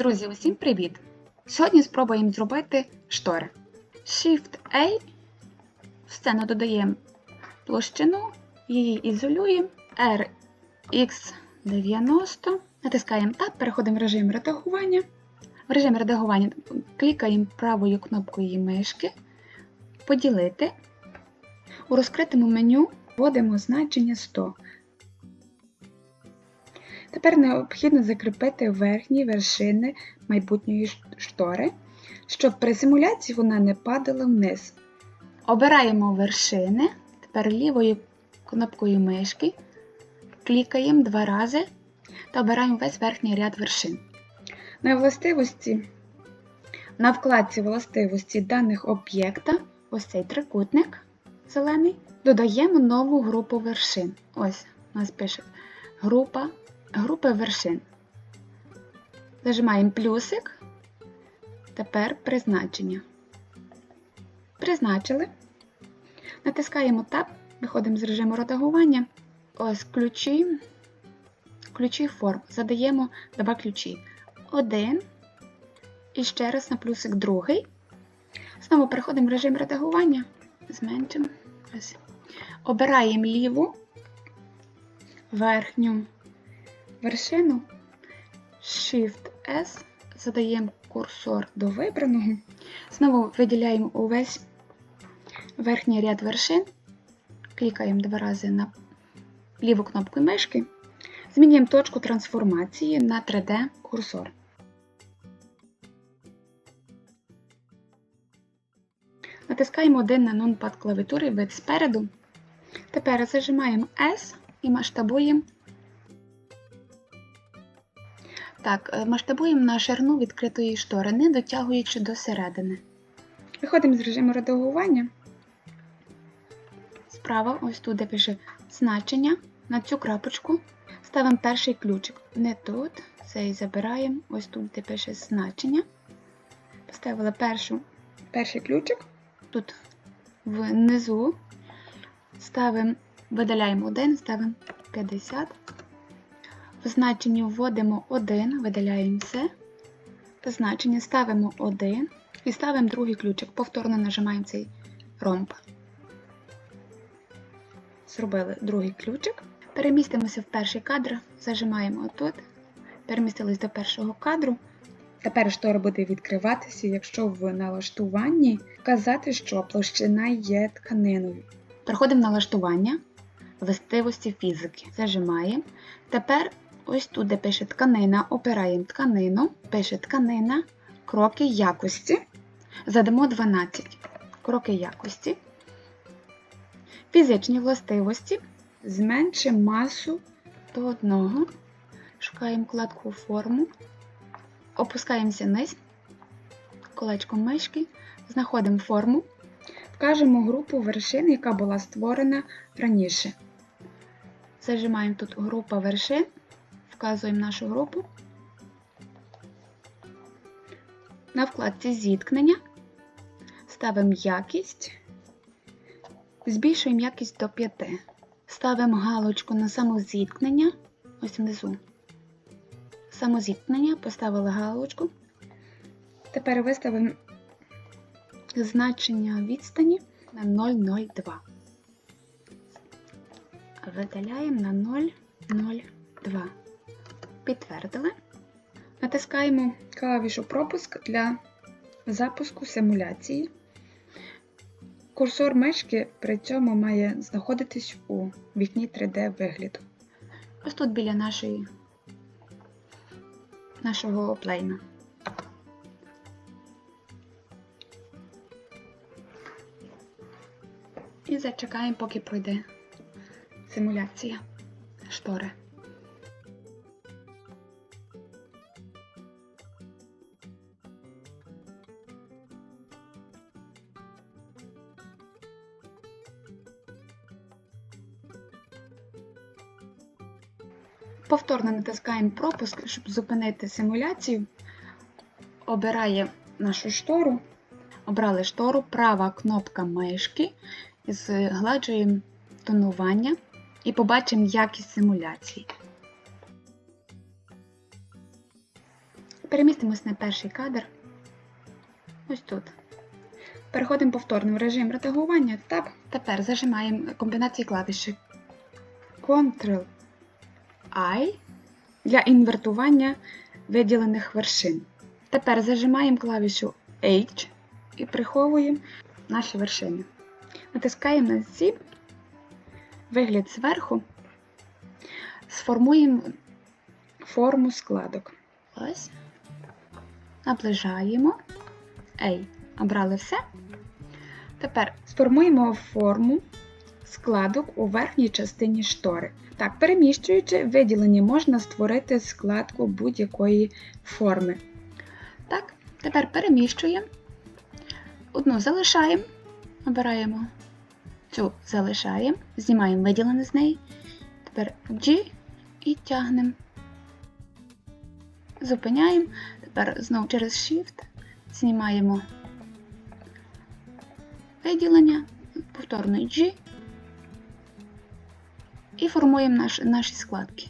Друзі, усім привіт! Сьогодні спробуємо зробити штори. Shift-A, в сцену додаємо площину, її ізолюємо, RX90, натискаємо Tab, переходимо в режим редагування. В режим редагування клікаємо правою кнопкою мишки, поділити. У розкритому меню вводимо значення 100. Тепер необхідно закріпити верхні вершини майбутньої штори, щоб при симуляції вона не падала вниз. Обираємо вершини, тепер лівою кнопкою мишки, клікаємо два рази та обираємо весь верхній ряд вершин. На властивості, на вкладці властивості даних об'єкта, ось цей трикутник зелений, додаємо нову групу вершин. Ось у нас пише група групи вершин. Зажимаємо плюсик. Тепер призначення. Призначили. Натискаємо Tab, виходимо з режиму редагування. Ось ключі, ключі форм. Задаємо два ключі. Один. І ще раз на плюсик другий. Знову переходимо в режим редагування. Зменшимо. Ось. Обираємо ліву, верхню вершину, Shift-S, задаємо курсор до вибраного. Знову виділяємо увесь верхній ряд вершин, клікаємо два рази на ліву кнопку мишки, змінюємо точку трансформації на 3D курсор. Натискаємо один на нунпад клавіатури вид спереду. Тепер зажимаємо S і масштабуємо Так, е, масштабуємо на ширину відкритої штори, не дотягуючи до середини. Виходимо з режиму редагування. Справа, ось тут, де пише значення, на цю крапочку ставимо перший ключик. Не тут, цей забираємо, ось тут, де пише значення. Поставила першу, перший ключик. Тут внизу ставимо, видаляємо один, ставимо 50. В значенні вводимо 1, видаляємо все. В значення ставимо 1 і ставимо другий ключик. Повторно нажимаємо цей ромб. Зробили другий ключик. Перемістимося в перший кадр, зажимаємо отут. Перемістились до першого кадру. Тепер штора буде відкриватися, якщо в налаштуванні вказати, що площина є тканиною. Переходимо в налаштування, властивості фізики. Зажимаємо. Тепер ось тут, де пише тканина, опираємо тканину, пише тканина, кроки якості. Задамо 12. Кроки якості. Фізичні властивості. Зменшимо масу до одного. Шукаємо вкладку форму. Опускаємося вниз, колечком мишки, знаходимо форму, вкажемо групу вершин, яка була створена раніше. Зажимаємо тут група вершин, вказуємо нашу групу. На вкладці зіткнення ставимо якість, збільшуємо якість до 5. Ставимо галочку на самозіткнення, ось внизу. Самозіткнення, поставили галочку. Тепер виставимо значення відстані на 0,02. Видаляємо на 0,02. Підтвердили. Натискаємо клавішу пропуск для запуску симуляції. Курсор мишки при цьому має знаходитись у вікні 3D вигляду. Ось тут біля нашої, нашого плейна. І зачекаємо, поки пройде симуляція штори. Повторно натискаємо пропуск, щоб зупинити симуляцію. Обирає нашу штору. Обрали штору, права кнопка мишки, згладжуємо тонування і побачимо якість симуляції. Перемістимось на перший кадр. Ось тут. Переходимо повторно в режим редагування. Tab. Тепер зажимаємо комбінації клавіші Ctrl-I для інвертування виділених вершин. Тепер зажимаємо клавішу H і приховуємо наші вершини. Натискаємо на Zip, вигляд зверху, сформуємо форму складок. Ось. Наближаємо. Ей, обрали все. Тепер сформуємо форму складок у верхній частині штори. Так, переміщуючи виділені, можна створити складку будь-якої форми. Так, тепер переміщуємо. Одну залишаємо, обираємо цю залишаємо, знімаємо виділене з неї. Тепер G і тягнемо. Зупиняємо. Тепер знову через Shift знімаємо виділення, повторно G і формуємо наш, наші складки.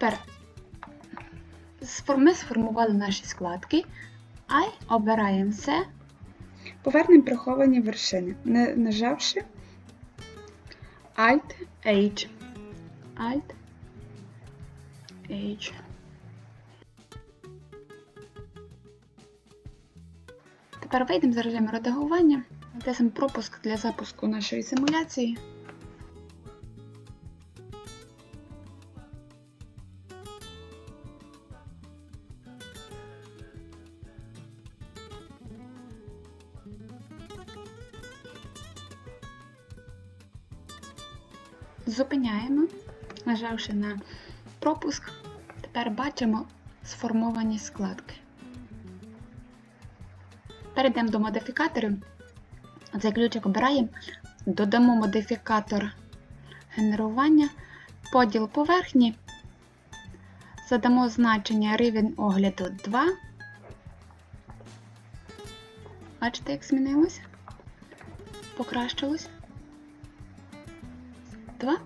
Тепер ми сформували наші складки, а й обираємо все. Повернемо приховані вершини, не нажавши Alt H. Alt H. Тепер вийдемо з режиму редагування, натиснемо пропуск для запуску нашої симуляції. Зупиняємо, нажавши на пропуск. Тепер бачимо сформовані складки. Перейдемо до модифікаторів. Цей ключик обираємо, додамо модифікатор генерування, поділ поверхні, задамо значення рівень огляду 2. Бачите, як змінилося? Покращилось. 2.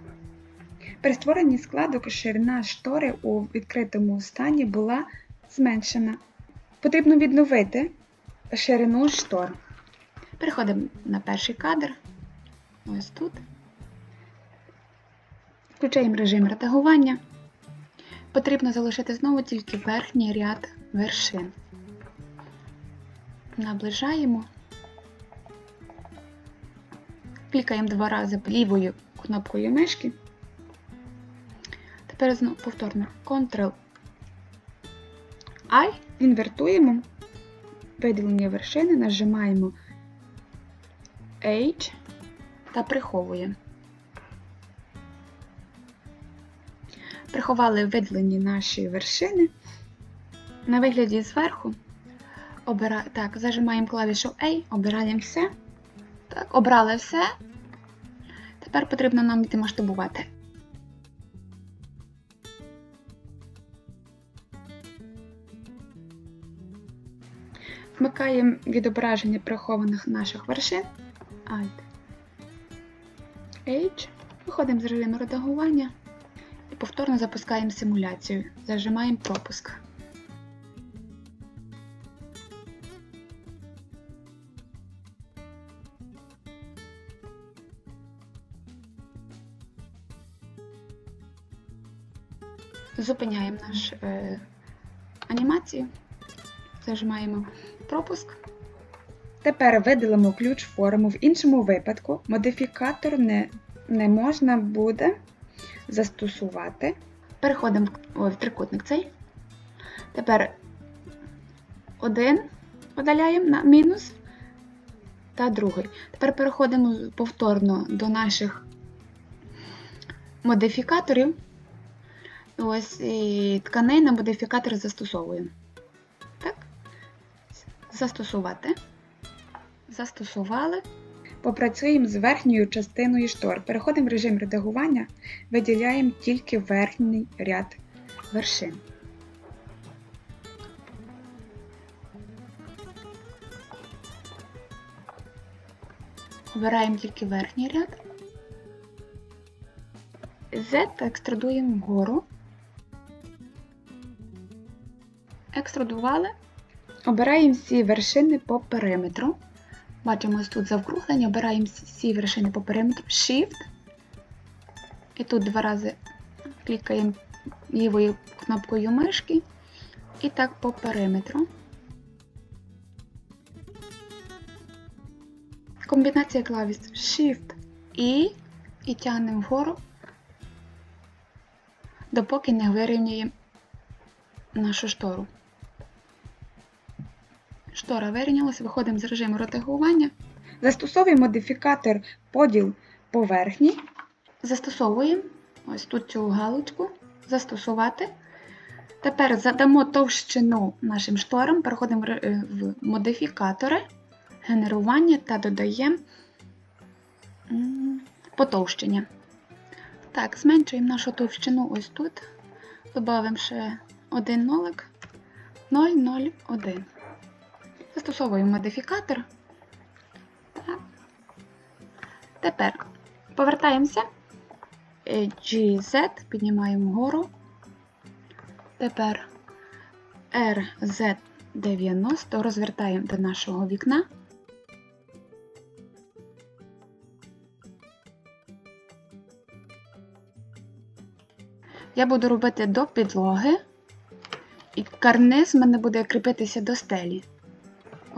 При створенні складок ширина штори у відкритому стані була зменшена. Потрібно відновити ширину штор. Переходимо на перший кадр. Ось тут. Включаємо режим редагування. Потрібно залишити знову тільки верхній ряд вершин. Наближаємо. Клікаємо два рази лівою кнопкою мишки. Тепер знову повторно Ctrl I, інвертуємо виділення вершини, нажимаємо H та приховуємо. Приховали виділені наші вершини. На вигляді зверху обира... так, зажимаємо клавішу A, обираємо все. Так, обрали все. Тепер потрібно нам йти масштабувати. Вмикаємо відображення прихованих наших вершин. Alt. H. Виходимо з режиму редагування і повторно запускаємо симуляцію. Зажимаємо пропуск. Зупиняємо нашу е, анімацію, зажимаємо пропуск. Тепер видалимо ключ форму. В іншому випадку модифікатор не, не можна буде застосувати. Переходимо в, ой, в трикутник цей. Тепер один видаляємо на мінус та другий. Тепер переходимо повторно до наших модифікаторів. Ось і тканин на модифікатор застосовуємо. Так? Застосувати. Застосували. Попрацюємо з верхньою частиною штор. Переходимо в режим редагування, виділяємо тільки верхній ряд вершин. Обираємо тільки верхній ряд. Z екстрадуємо вгору. Екстрадували. Обираємо всі вершини по периметру. Бачимо ось тут завкруглення, обираємо всі вершини по периметру. Shift. І тут два рази клікаємо лівою кнопкою мишки. І так по периметру. Комбінація клавіш Shift і, і тягнемо вгору, допоки не вирівнюємо нашу штору. Штора вирівнялася, виходимо з режиму редагування. Застосовуємо модифікатор поділ поверхні. Застосовуємо ось тут цю галочку. Застосувати. Тепер задамо товщину нашим шторам, переходимо в модифікатори, генерування та додаємо потовщення. Так, зменшуємо нашу товщину ось тут. Добавимо ще один нолик 001. Застосовуємо модифікатор. Тепер повертаємося. Е, GZ піднімаємо вгору. Тепер RZ90 розвертаємо до нашого вікна. Я буду робити до підлоги, і карниз в мене буде кріпитися до стелі.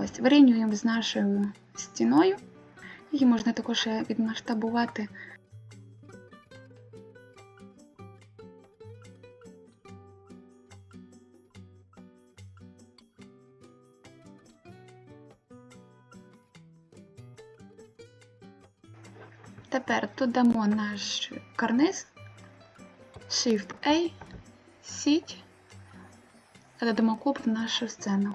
Ось, вирівнюємо з нашою стіною. Її можна також ще відмасштабувати. Тепер додамо наш карниз, Shift-A, сіть, додамо куб в нашу сцену.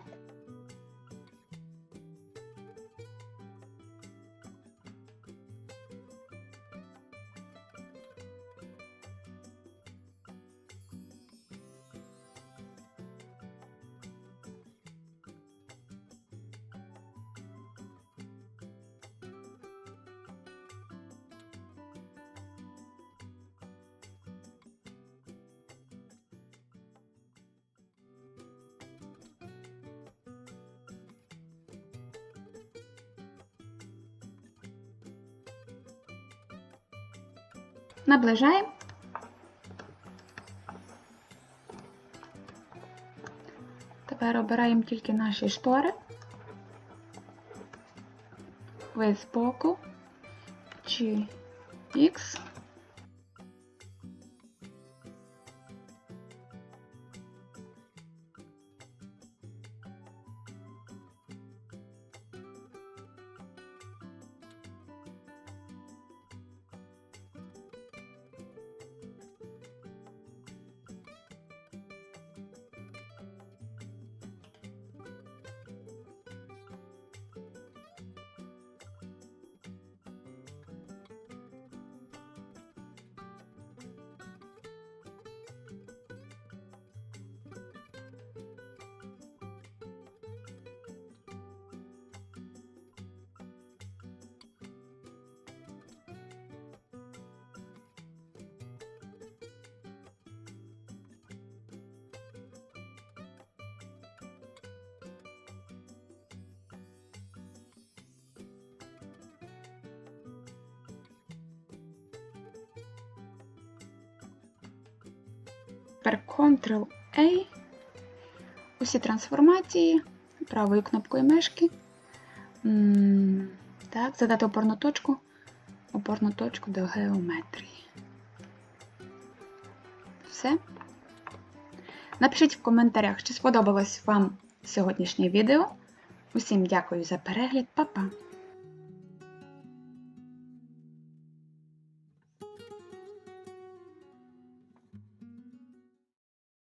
Наближаємо. Тепер обираємо тільки наші штори. Ви збоку чи X. Тепер Ctrl-A. Усі трансформації правою кнопкою мишки. Так, задати опорну точку. Опорну точку до геометрії. Все. Напишіть в коментарях, чи сподобалось вам сьогоднішнє відео. Усім дякую за перегляд, Па-па!